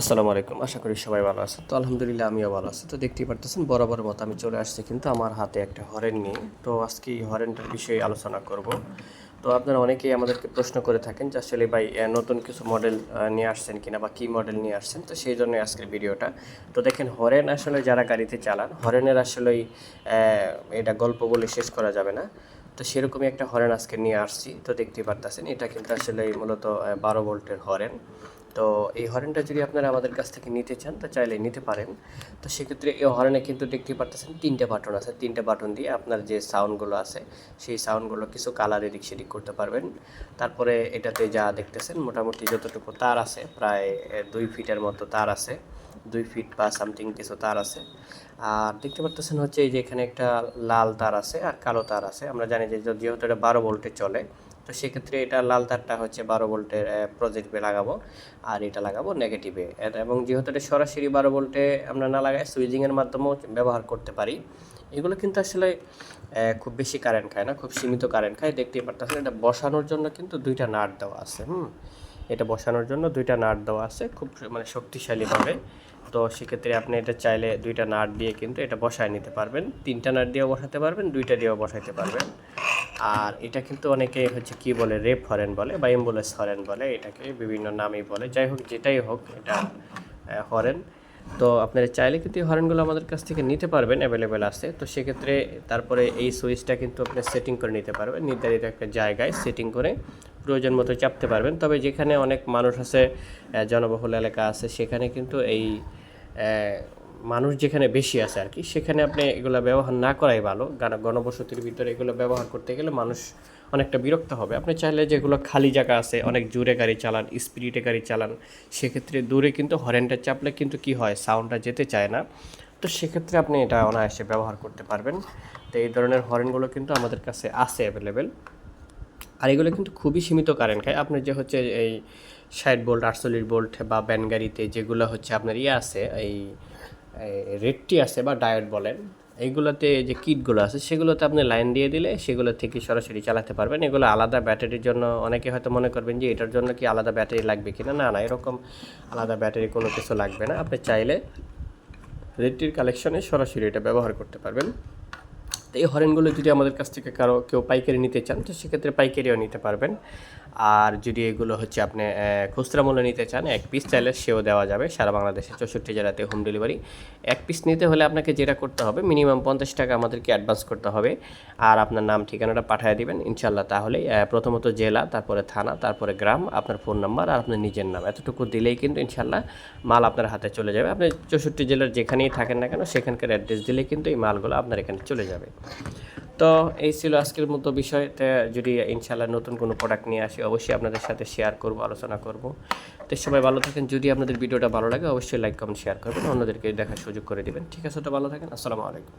আসসালামু আলাইকুম, আশা করি সবাই ভালো আছে তো আলহামদুলিল্লাহ আমিও ভালো আছি। তো দেখতেই পারতেছেন বরাবর মতো আমি চলে আসছি কিন্তু আমার হাতে একটা হরেন নিয়ে। তো আজকে এই হরেনটার বিষয়ে আলোচনা করব। তো আপনারা অনেকেই আমাদেরকে প্রশ্ন করে থাকেন যে আসলে ভাই নতুন কিছু মডেল নিয়ে আসছেন কিনা বা কী মডেল নিয়ে আসছেন? তো সেই জন্য আজকের ভিডিওটা। তো দেখেন, হরেন আসলে যারা গাড়িতে চালান, হরেনের আসলেই এটা গল্প বলে শেষ করা যাবে না। তো সেরকমই একটা হরেন আজকে নিয়ে আসছি। তো দেখতেই পারতেছেন, এটা কিন্তু আসলে মূলত বারো ভোল্টের হরেন। তো এই হরেনটা যদি আপনারা আমাদের কাছ থেকে নিতে চান, তো চাইলে নিতে পারেন। তো সেক্ষেত্রে এই হরেনে কিন্তু দেখতে পারতেছেন তিনটে বাটন আছে। তিনটে বাটন দিয়ে আপনার যে সাউন্ডগুলো আছে, সেই সাউন্ডগুলো কিছু কালার এদিক সেদিক করতে পারবেন। তারপরে এটাতে যা দেখতেছেন, মোটামুটি যতটুকু তার আছে, প্রায় দুই ফিটের মতো তার আছে। দুই ফিট বা সামথিং কিছু তার আছে। আর দেখতে পারতেছেন হচ্ছে এই যে এখানে একটা লাল তার আছে আর কালো তার আছে। আমরা জানি যে যেহেতু এটা বারো ভোল্টে চলে তো সেক্ষেত্রে এটা লাল তারটা হচ্ছে বারো ভোল্টের প্রজেক্টে লাগাবো, আর এটা লাগাবো নেগেটিভে এবং যেহেতু এটা সরাসরি বারো ভোল্টে আমরা না লাগাই সুইচিংয়ের মাধ্যমেও ব্যবহার করতে পারি। এগুলো কিন্তু আসলে খুব বেশি কারেন্ট খায় না, খুব সীমিত কারেন্ট খায়। দেখতেই পারতেছেন, এটা বসানোর জন্য কিন্তু দুইটা নাট দেওয়া আছে, হুম। এটা বসানোর জন্য দুইটা নাট দেওয়া আছে, খুব মানে শক্তিশালীভাবে। তো সেক্ষেত্রে আপনি এটা চাইলে দুইটা নাট দিয়ে কিন্তু এটা বসায় নিতে পারবেন। তিনটা নাট দিয়েও বসাতে পারবেন, দুইটা দিয়েও বসাইতে পারবেন। আর এটা কিন্তু অনেকে হচ্ছে কি বলে, রেপ হরেন বলে বা অ্যাম্বুলেন্স হরেন বলে, এটাকে বিভিন্ন নামেই বলে। যাই হোক, যেটাই হোক, এটা হরেন। তো আপনারা চাইলে কিন্তু এই হরেনগুলো আমাদের কাছ থেকে নিতে পারবেন, অ্যাভেলেবেল আছে। তো সেক্ষেত্রে তারপরে এই সুইচটা কিন্তু আপনি সেটিং করে নিতে পারবেন। নির্ধারিত একটা জায়গায় সেটিং করে প্রয়োজন মতো চাপতে পারবেন। তবে যেখানে অনেক মানুষ আছে জনবহুল এলাকা আছে, সেখানে কিন্তু এই মানুষ যেখানে বেশি আছে আর কি, সেখানে আপনি এগুলো ব্যবহার না করাই ভালো। গণবসতির ভিতরে এগুলো ব্যবহার করতে গেলে মানুষ অনেকটা বিরক্ত হবে। আপনি চাইলে যেগুলো খালি জায়গা আছে, অনেক জোরে গাড়ি চালান, স্পিডে গাড়ি চালান, সেক্ষেত্রে দূরে কিন্তু হরেনটা চাপলে কিন্তু কি হয়, সাউন্ডটা যেতে চায় না। তো সেক্ষেত্রে আপনি এটা অনায়াসে ব্যবহার করতে পারবেন। তো এই ধরনের হরেনগুলো কিন্তু আমাদের কাছে আছে অ্যাভেলেবেল আর এগুলো কিন্তু খুবই সীমিত কারেন্ট খায়। আপনার যে হচ্ছে এই ষাট বোল্ট আটচল্লিশ বোল্ট বা ব্যান গাড়িতে যেগুলো হচ্ছে আপনার ইয়ে আছে, এই রেডটি আছে বা ডায়োড বলেন, এইগুলোতে যে কিটগুলো আছে, সেগুলোতে আপনি লাইন দিয়ে দিলে সেগুলো থেকে সরাসরি চালাতে পারবেন। এগুলো আলাদা ব্যাটারির জন্য অনেকে হয়তো মনে করবেন যে এটার জন্য কি আলাদা ব্যাটারি লাগবে কিনা? না না, এরকম আলাদা ব্যাটারি কোনো কিছু লাগবে না। আপনি চাইলে রেডটির কালেকশনে সরাসরি এটা ব্যবহার করতে পারবেন। এই হরেনগুলো যদি আমাদের কাছ থেকে কারও কেউ পাইকারি নিতে চান, তো সেক্ষেত্রে পাইকারিও নিতে পারবেন। আর যদি এগুলো হচ্ছে আপনি খুচরা মূল্যে নিতে চান, এক পিস চাইলে সেও দেওয়া যাবে। সারা বাংলাদেশে চৌষট্টি জেলাতে হোম ডেলিভারি এক পিস নিতে হলে আপনাকে যেটা করতে হবে মিনিমাম পঞ্চাশ টাকা আমাদেরকে অ্যাডভান্স করতে হবে। আর আপনার নাম, ঠিকানাটা পাঠিয়ে দিবেন ইনশাল্লাহ তাহলে প্রথমত জেলা, তারপরে থানা, তারপরে গ্রাম, আপনার ফোন নাম্বার আর আপনার নিজের নাম। এতটুকু দিলেই কিন্তু ইনশাল্লাহ মাল আপনার হাতে চলে যাবে। আপনি চৌষট্টি জেলার যেখানেই থাকেন না কেন, সেখানকার অ্যাড্রেস দিলেই কিন্তু এই মালগুলো আপনার এখানে চলে যাবে। তো এই ছিল আজকের মতো বিষয়তে যদি ইনশাল্লাহ নতুন কোনো প্রোডাক্ট নিয়ে আসি, অবশ্যই আপনাদের সাথে শেয়ার করব, আলোচনা করব। তো সবাই ভালো থাকেন। যদি আপনাদের ভিডিওটা ভালো লাগে, অবশ্যই লাইক কমেন্ট শেয়ার করবেন। অন্যদেরকে দেখার সুযোগ করে দেবেন। ঠিক আছে তো, ভালো থাকেন। আসসালামু আলাইকুম।